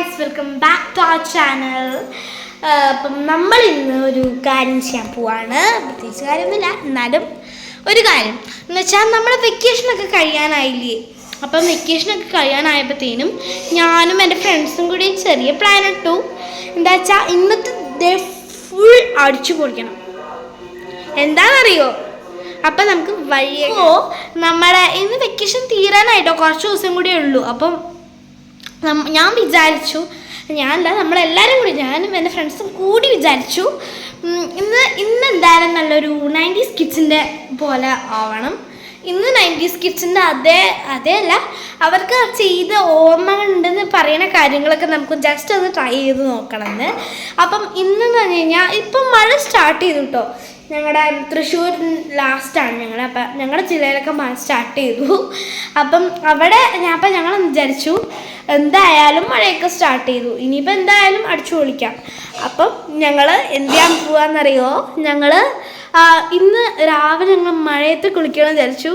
Guys welcome back to our channel അപ്പം നമ്മൾ ഇന്ന് ഒരു കാര്യം ചെയ്യാൻ പോവാണ്. പ്രത്യേകിച്ച് കാര്യമൊന്നുമില്ല. എന്നാലും ഒരു കാര്യം. എന്ന് വെച്ചാൽ നമ്മുടെ വെക്കേഷനൊക്കെ കഴിയാനായില്ലേ? അപ്പം വെക്കേഷനൊക്കെ കഴിയാനായപ്പോഴത്തേനും ഞാനും എന്റെ ഫ്രണ്ട്സും കൂടി ചെറിയ പ്ലാൻ ഇട്ടു. എന്താ വെച്ചാൽ ഇന്നത്തെ ഡേ ഫുൾ അടിച്ചു പൊളിക്കണം. എന്താണെന്നറിയോ? അപ്പം നമുക്ക് വഴിയോ നമ്മുടെ ഇന്ന് വെക്കേഷൻ തീരാനായിട്ടോ? കുറച്ച് ദിവസം കൂടിയേ ഉള്ളൂ. അപ്പം ഞാൻ വിചാരിച്ചു. ഞാനല്ല നമ്മളെല്ലാവരും കൂടി ഞാനും എന്റെ ഫ്രണ്ട്സും കൂടി വിചാരിച്ചു. ഇന്ന് ഇന്ന് എന്തായാലും നല്ലൊരു നയന്റീസ് കിഡ്സിന്റെ പോലെ ആവണം. ഇന്ന് നയന്റീസ് കിഡ്സിന്റെ അതേ അതേ അല്ല അവർക്ക് ചെയ്ത ഓർമ്മകളുണ്ടെന്ന് പറയുന്ന കാര്യങ്ങളൊക്കെ നമുക്ക് ജസ്റ്റ് ഒന്ന് ട്രൈ ചെയ്ത് നോക്കണം എന്ന് അപ്പം ഇന്നെന്ന് പറഞ്ഞു കഴിഞ്ഞാൽ ഇപ്പം മഴ സ്റ്റാർട്ട് ചെയ്തു കേട്ടോ ഞങ്ങളുടെ തൃശ്ശൂർ ലാസ്റ്റാണ് ഞങ്ങൾ അപ്പം ഞങ്ങളുടെ ജില്ലയിലൊക്കെ മഴ സ്റ്റാർട്ട് ചെയ്തു. അപ്പം അവിടെ ഞാൻ അപ്പം ഞങ്ങൾ വിചാരിച്ചു എന്തായാലും മഴയൊക്കെ സ്റ്റാർട്ട് ചെയ്തു. ഇനിയിപ്പോൾ എന്തായാലും അടിച്ചു പൊളിക്കാം. അപ്പം ഞങ്ങൾ എന്ത് ചെയ്യാൻ പോവാന്നറിയോ? ഞങ്ങൾ ഇന്ന് രാവിലെ ഞങ്ങൾ മഴയത്ത് കുളിക്കണം വിചാരിച്ചു.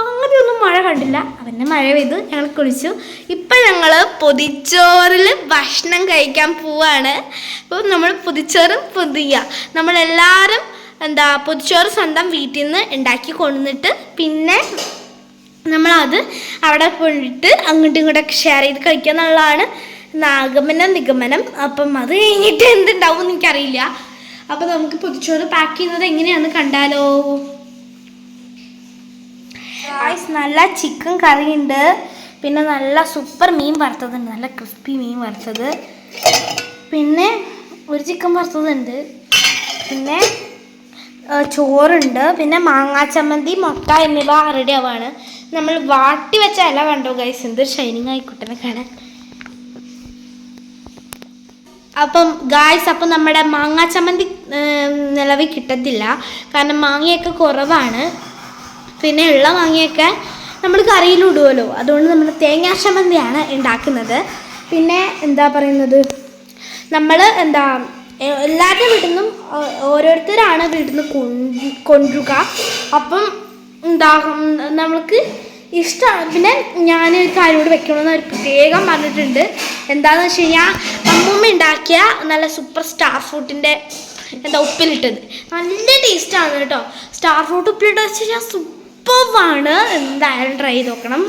അങ്ങനെയൊന്നും മഴ കണ്ടില്ല. അവന്റെ മഴ പെയ്തു. ഞങ്ങൾ കുളിച്ചു. ഇപ്പം ഞങ്ങൾ പൊതിച്ചോറിൽ ഭക്ഷണം കഴിക്കാൻ പോവാണ്. അപ്പോൾ നമ്മൾ പൊതിച്ചോറും പൊതിയ. നമ്മളെല്ലാവരും എന്താ പൊതിച്ചോറ് സ്വന്തം വീട്ടിൽ നിന്ന് ഉണ്ടാക്കി കൊണ്ടുവന്നിട്ട് പിന്നെ നമ്മളത് അവിടെ പോയിട്ട് അങ്ങോട്ടും ഇങ്ങോട്ടൊക്കെ ഷെയർ ചെയ്ത് കഴിക്കുക എന്നുള്ളതാണ് നാഗമനം നിഗമനം. അപ്പം അത് കഴിഞ്ഞിട്ട് എന്തുണ്ടാവും എന്ന് എനിക്കറിയില്ല. അപ്പം നമുക്ക് പൊതിച്ചോറ് പാക്ക് ചെയ്യുന്നത് എങ്ങനെയാണെന്ന് കണ്ടാലോ? നല്ല ചിക്കൻ കറി ഉണ്ട്. പിന്നെ നല്ല സൂപ്പർ മീൻ വറുത്തതുണ്ട് നല്ല ക്രിസ്പി മീൻ വറുത്തത്. പിന്നെ ഒരു ചിക്കൻ വറുത്തതുണ്ട് പിന്നെ ചോറുണ്ട്. പിന്നെ മാങ്ങാ ചമ്മന്തി മുട്ട എന്നിവ റെഡി ആവാണ്. നമ്മൾ വാട്ടി വെച്ച ഇല കണ്ടോ ഗൈസ് എന്തൊരു ഷൈനിങ് ആയിക്കോട്ടെ കാണാൻ. അപ്പം ഗായ്സ് അപ്പം നമ്മുടെ മാങ്ങാ ചമ്മന്തി നിലവിൽ കിട്ടത്തില്ല. കാരണം മാങ്ങയൊക്കെ കുറവാണ്. പിന്നെ ഉള്ള മാങ്ങയൊക്കെ നമ്മൾ കറിയിലിടുമല്ലോ അതുകൊണ്ട് നമ്മൾ തേങ്ങാ ചമ്മന്തിയാണ് ഉണ്ടാക്കുന്നത്. പിന്നെ എന്താ പറയുന്നത്? നമ്മൾ എന്താ എല്ലാവരുടെ വീട്ടിൽ നിന്നും ഓരോരുത്തരാണ് വീട്ടിൽ നിന്ന് കൊണ്ടു കൊണ്ടുക അപ്പം എന്താ ഉം, നമ്മൾക്ക് ഇഷ്ടമാണ് പിന്നെ ഞാൻ ഒരു കാര്യോട് വെക്കണമെന്ന് അവർ പ്രത്യേകം പറഞ്ഞിട്ടുണ്ട്. എന്താണെന്ന് വെച്ച് കഴിഞ്ഞാൽ അമ്മൂമ്മ ഉണ്ടാക്കിയ നല്ല സൂപ്പർ സ്റ്റാർ ഫ്രൂട്ടിന്റെ എന്താ ഉപ്പിലിട്ടത്. നല്ല ടേസ്റ്റാണ് കേട്ടോ. സ്റ്റാർ ഫ്രൂട്ട് ഉപ്പിലിട്ട് വെച്ച് കഴിഞ്ഞാൽ സൂപ്പറാണ് എന്തായാലും ട്രൈ ചെയ്ത് നോക്കണം.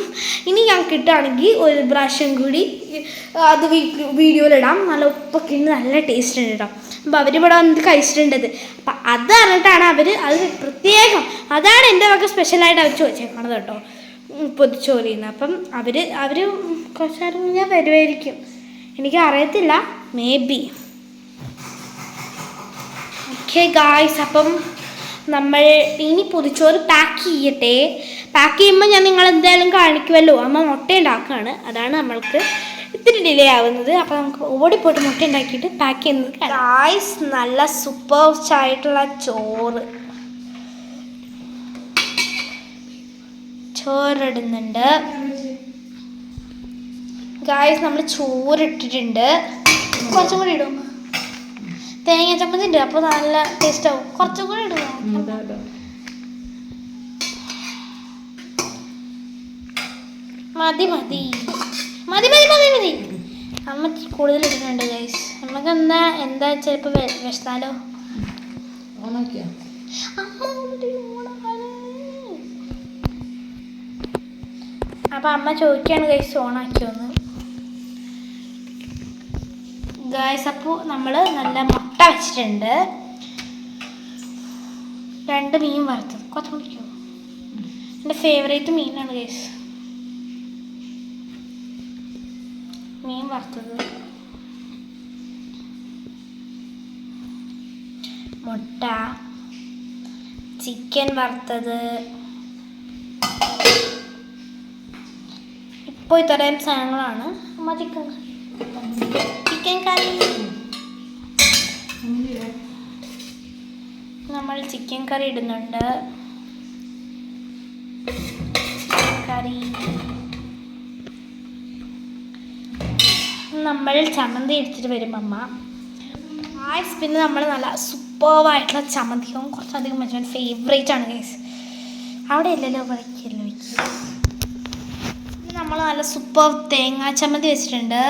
ഇനി ഞാൻ കിട്ടുകയാണെങ്കിൽ ഒരു പ്രാവശ്യം കൂടി അത് വീഡിയോയിലിടാം നല്ല ഉപ്പൊക്കെ ഉണ്ട് നല്ല ടേസ്റ്റ് ഉണ്ട് കേട്ടോ. അപ്പോൾ അവരിവിടെ വന്നിട്ട് കഴിച്ചിട്ടുണ്ടത്. അപ്പം അത് അറിഞ്ഞിട്ടാണ് അവർ അത് പ്രത്യേകം അതാണ് എന്റെ വക സ്പെഷ്യലായിട്ട് അവർ ചോദിച്ചേക്കണത് കേട്ടോ. പൊതിച്ചോറിന്ന്. അപ്പം അവർ അവർ കുറച്ച് നേരം കഴിഞ്ഞാൽ വരുമായിരിക്കും എനിക്ക് അറിയത്തില്ല. മേ ബി ഓക്കെ ഗായ്സ് അപ്പം നമ്മൾ ഇനി പൊതിച്ചോറ് പാക്ക് ചെയ്യട്ടെ. പാക്ക് ചെയ്യുമ്പോൾ ഞാൻ നിങ്ങൾ എന്തായാലും കാണിക്കുമല്ലോ അമ്മ മുട്ട ഉണ്ടാക്കുകയാണ് അതാണ് നമ്മൾക്ക് ഇത്തിരി ഡിലേ ആവുന്നത്. അപ്പോൾ നമുക്ക് ഓടിപ്പോയിട്ട് മുട്ട ഉണ്ടാക്കിയിട്ട് പാക്ക് ചെയ്യുന്നത് ഗായ്സ് നല്ല സൂപ്പർ ആയിട്ടുള്ള ചോറ്. ചോറിടുന്നുണ്ട്. ഗായ്സ് നമ്മൾ ചോറിട്ടിട്ടുണ്ട്. കുറച്ചും കൂടി ഇടും. തേങ്ങ ചമ്മന്തി ഉണ്ട്. അപ്പോൾ നല്ല ടേസ്റ്റ് ആവും. കുറച്ചും കൂടി ഇടും. മതി മതി. മതി മതി മതി മതി. അമ്മ കൂടുതൽ ഇടുന്നുണ്ട് ഗൈസ് നമുക്ക് എന്താ എന്താ ചിലപ്പോൾ വിശന്നാലോ. അപ്പൊ അമ്മ ചോദിക്കാണ് ഗൈസ് ഓണാക്കിയോന്ന്. ഗൈസ് അപ്പോൾ നമ്മൾ നല്ല മുട്ട വെച്ചിട്ടുണ്ട്. രണ്ട് മീൻ വറുത്തത്. കുറച്ച് എന്റെ എന്റെ ഫേവറേറ്റ് മീനാണ് ഗൈസ് മീൻ വറുത്തത്. മുട്ട. ചിക്കൻ വറുത്തത്. ഇപ്പോൾ ഇത്രയും സാധനങ്ങളാണ്. അമ്മ ചിക്കൻ ചിക്കൻ കറി. നമ്മൾ ചിക്കൻ കറി ഇടുന്നുണ്ട്. കറി. നമ്മൾ ചമ്മന്തി എടുത്തിട്ട് വരും അമ്മ. ഗൈസ് പിന്നെ നമ്മൾ നല്ല സൂപ്പർവായിട്ടുള്ള ചമ്മന്തിയും കുറച്ചധികം വെച്ചാൽ ഫേവറേറ്റ് ആണ് ഗൈസ് അവിടെ ഇല്ലല്ലോ വയ്ക്കല്ലോ നമ്മൾ നല്ല സൂപ്പർ തേങ്ങാ ചമ്മന്തി വെച്ചിട്ടുണ്ട്.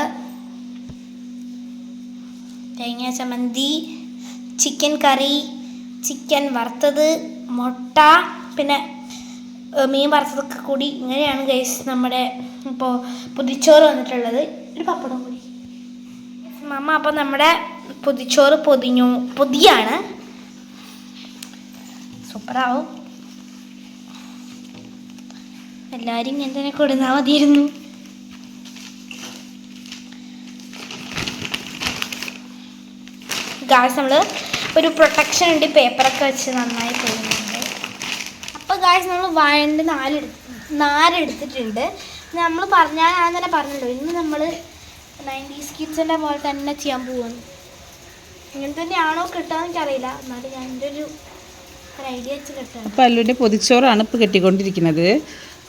തേങ്ങാ ചമ്മന്തി ചിക്കൻ കറി ചിക്കൻ വറുത്തത് മുട്ട പിന്നെ മീൻ വറുത്തതൊക്കെ കൂടി ഇങ്ങനെയാണ് ഗൈസ് നമ്മുടെ ഇപ്പോൾ പുതിച്ചോറ് വന്നിട്ടുള്ളത്. ഒരു പപ്പടം കൂടി മമ്മ അപ്പം നമ്മുടെ പൊതിച്ചോറ് പൊതിഞ്ഞു പൊതിയാണ്. സൂപ്പറാവും. എല്ലാരും ഇങ്ങനെ തന്നെ കൊടുന്നാൽ മതിയായിരുന്നു. ഗാസ് നമ്മൾ ഒരു പ്രൊട്ടക്ഷൻ ഉണ്ട് പേപ്പറൊക്കെ വെച്ച് നന്നായി പോകുന്നുണ്ട് അപ്പോൾ ഗാസ് നമ്മൾ വാഴന്റെ നാലെടുത്ത് നാലെടുത്തിട്ടുണ്ട് നമ്മൾ പറഞ്ഞാൽ ഞാൻ തന്നെ പറഞ്ഞല്ലോ ഇന്ന് നമ്മൾ നയന്റീസ് കിഡ്സിന്റെ പോലെ തന്നെ ചെയ്യാൻ പോകുന്നു ഇങ്ങനെ തന്നെയാണോ കിട്ടുക എനിക്കറിയില്ല. എന്നാലും ഞാൻ എന്റെ ഒരു ഒരു ഐഡിയ വെച്ച് കിട്ടാം അപ്പോൾ അല്ലുവിന്റെ പൊതിച്ചോറാണ് ഇപ്പോൾ കെട്ടിക്കൊണ്ടിരിക്കുന്നത്.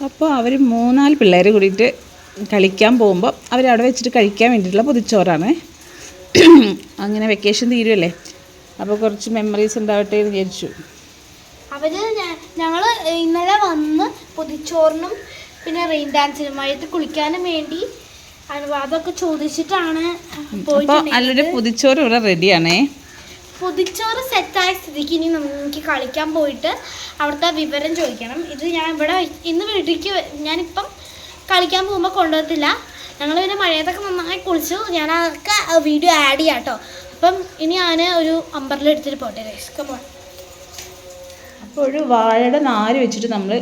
അപ്പോൾ അവർ മൂന്നാൽ പിള്ളേർ കൂടിയിട്ട് കളിക്കാൻ പോകുമ്പോൾ അവരവിടെ വെച്ചിട്ട് കഴിക്കാൻ വേണ്ടിയിട്ടുള്ള പൊതിച്ചോറാണ്. അങ്ങനെ വെക്കേഷൻ തീരുമല്ലേ അപ്പോൾ കുറച്ച് മെമ്മറീസ് ഉണ്ടാവട്ടെ എന്ന് വിചാരിച്ചു. അവർ ഞങ്ങൾ ഇന്നലെ വന്ന് പൊതിച്ചോറിനും പിന്നെ റെയിൻ ഡാൻസിനും മഴയത്ത് കുളിക്കാനും വേണ്ടി അനുവാദമൊക്കെ ചോദിച്ചിട്ടാണ് അപ്പോൾ അല്ലുവിന്റെ പൊതിച്ചോറ് ഇവിടെ റെഡിയാണേ. പൊതിച്ചോറ് സെറ്റായ സ്ഥിതിക്ക് ഇനി നമുക്ക് കളിക്കാൻ പോയിട്ട് അവിടുത്തെ വിവരം ചോദിക്കണം. ഇത് ഞാൻ ഇവിടെ ഇന്ന് വീട്ടിലേക്ക് ഞാനിപ്പം കളിക്കാൻ പോകുമ്പോൾ കൊണ്ടുവരത്തില്ല. ഞങ്ങൾ പിന്നെ മഴയത്തൊക്കെ നന്നായി കുളിച്ചു. ഞാൻ അതൊക്കെ വീഡിയോ ആഡ് ചെയ്യാം കേട്ടോ അപ്പം ഇനി ഞാൻ ഒരു അമ്പറിൽ എടുത്തിട്ട് പോട്ടെ കമോൺ അപ്പോൾ ഒരു വാഴയുടെ നാര് വെച്ചിട്ട് നമ്മൾ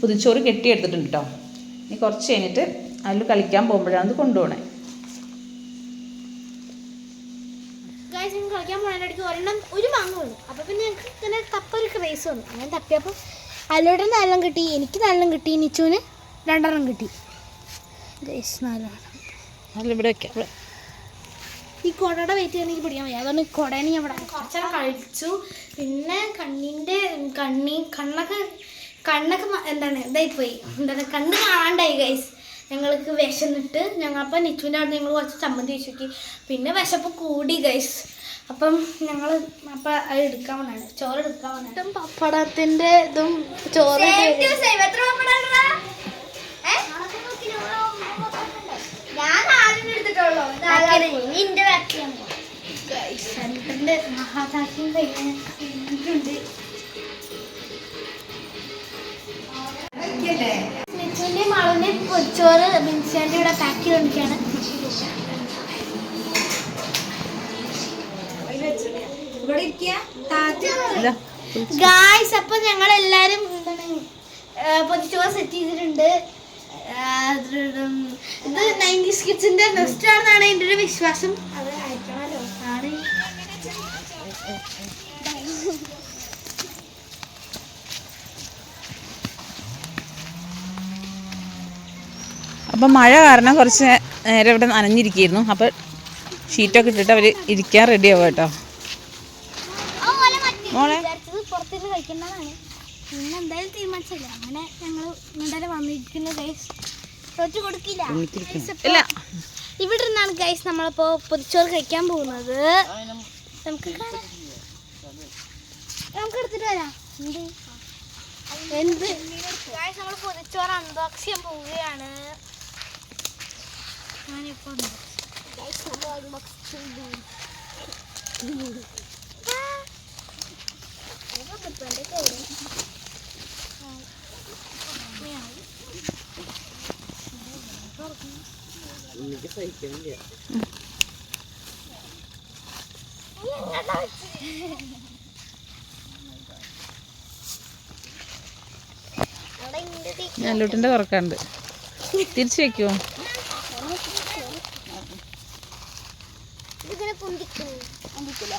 പുതിച്ചോറ് കെട്ടിയെടുത്തിട്ടുണ്ട് കേട്ടോ ഇനി കുറച്ച് കഴിഞ്ഞിട്ട് അതിൽ കളിക്കാൻ പോകുമ്പോഴാണ് അത് കൊണ്ടുപോകണേ കളിക്കാൻ ഒരെണ്ണം ഒരു മാങ്ങ വന്നു അപ്പോൾ പിന്നെ ഞങ്ങൾക്ക് ഇങ്ങനെ തപ്പൊരു ക്രേസ് വന്നു. അങ്ങനെ തപ്പിയപ്പോൾ അല്ലോടെ നാലെണ്ണം കിട്ടി. എനിക്ക് നാലെണ്ണം കിട്ടി. നിച്ചുവിന് രണ്ടെണ്ണം കിട്ടി. ഗൈസ് നാലെണ്ണം. അതിലിവിടെ വെക്കാം. ഇവിടെ. ഈ കുടയുടെ വെയിറ്റ് എനിക്ക് പിടിക്കാൻ വയ്യ. അതുകൊണ്ട് കുടേനെ ഞാൻ ഇവിടെ കുറച്ചേരം കഴിച്ചു. പിന്നെ കണ്ണിന്റെ കണ്ണി കണ്ണൊക്കെ കണ്ണൊക്കെ എന്താണ്? ഇതായി പോയി എന്താണ്? കണ്ണ് കാണാണ്ടായി ഗൈസ് ഞങ്ങൾക്ക് വിശന്നിട്ട് ഞങ്ങളപ്പം നിച്ചുവിന്റെ അവിടെ ഞങ്ങൾ കുറച്ച് ചമ്മന്തി വെച്ച് നോക്കി. പിന്നെ വിശപ്പ് കൂടി ഗൈസ് അപ്പം ഞങ്ങൾ അപ്പം അത് എടുക്കാൻ വന്നാണ് ചോറ് എടുക്കാൻ വന്നിട്ടും പപ്പടത്തിന്റെ ഇതും ചോറ് ഞാൻ എടുത്തിട്ടുള്ളൂ. സെന്ററിന്റെ കഴിഞ്ഞിട്ടുണ്ട് നിച്ചുവിന്റെ മാളിന്റെ ചോറ് ബിൻസിയാന്റെ ഇവിടെ പാക്ക് ചെയ്തുകൊണ്ടിരിക്കുകയാണ് ഗായ്സ് അപ്പൊ ഞങ്ങൾ എല്ലാരും പൊതിച്ചോറ് സെറ്റ് ചെയ്തിട്ടുണ്ട്. ഇത് നയന്റീസ് കിഡ്സിന്റെ ബെസ്റ്റ് ആണെന്നാണ് എന്റെ ഒരു വിശ്വാസം. അത് അയക്കണമല്ലോ ആണ് അപ്പം മഴ കാരണം കുറച്ച് നേരം ഇവിടെ നനഞ്ഞിരിക്കുന്നു. അപ്പോൾ ഷീറ്റൊക്കെ ഇട്ടിട്ട് അവർ ഇരിക്കാൻ റെഡി ആവും കേട്ടോ. മോളെ? പുറത്തുനിന്ന് പിന്നെ എന്തായാലും തീരുമാനിച്ചില്ല അങ്ങനെ ഞങ്ങൾ എന്തായാലും തോറ്റു കൊടുക്കില്ല ഇല്ല. ഇവിടെ നിന്നാണ് ഗൈസ് നമ്മളിപ്പോ പൊതിച്ചോറ് കഴിക്കാൻ പോകുന്നത്. നമുക്ക് കാണാം. നമുക്ക് എടുത്തിട്ട് വരാം. എന്ത്? എന്ത്? ഗൈസ് നമ്മൾ പൊതിച്ചോറ് അൺബോക്സ് ചെയ്യാൻ പോവുകയാണ് ഞാനിപ്പോ ഗൈസ് നമ്മൾ അൺബോക്സ് ചെയ്തു ആ. ഇതൊക്കെ ഇപ്പൊ എന്റെ കയ്യിൽ. ആ. ഇങ്ങനെയാണ്. അവിടെ ഇങ്ങനെ തീ- ഞല്ലൂട്ടിന്റെ തുറക്കാണ്ട് തിരിച്ചു വെക്കുമോ ഇല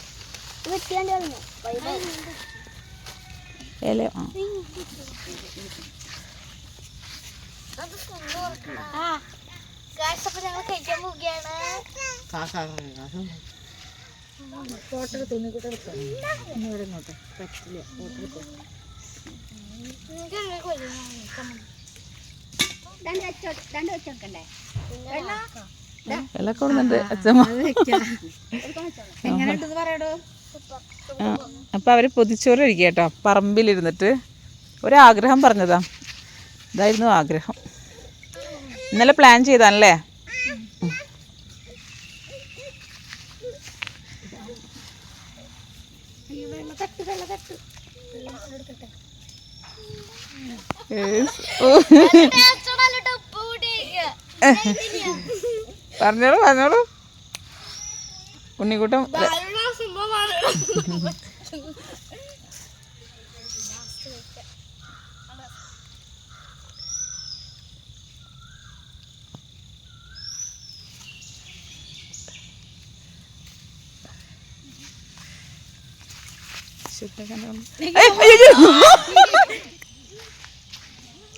പോവുകയാണ് നിങ്ങൾക്ക് അങ്ങനെ കൊല്ലുന്നു. Come on. രണ്ട് വെച്ചോ രണ്ട് വെച്ചോക്കണ്ടേ ഇല അവർ അച്ഛമ്മ അവർ പൊതിച്ചോറ് കഴിക്കുക കേട്ടോ. പറമ്പിലിരുന്നിട്ട് ഒരാഗ്രഹം പറഞ്ഞതാ. ഇതായിരുന്നു ആഗ്രഹം. ഇന്നലെ പ്ലാൻ ചെയ്താണല്ലേ? ഓ. പറഞ്ഞോളൂ പറഞ്ഞോളൂ. ഉണ്ണിക്കുട്ടം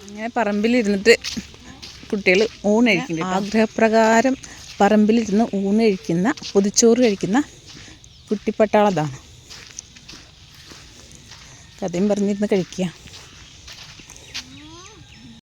അങ്ങനെ പറമ്പിലിരുന്നിട്ട് കുട്ടികൾ ഊണ് കഴിക്കുന്നുണ്ട്. ആഗ്രഹപ്രകാരം പറമ്പിലിരുന്ന് ഊണ് കഴിക്കുന്ന പൊതിച്ചോറ് കഴിക്കുന്ന കുട്ടിപ്പട്ടാളതാണ്. കഥയും പറഞ്ഞിരുന്ന് കഴിക്കുക.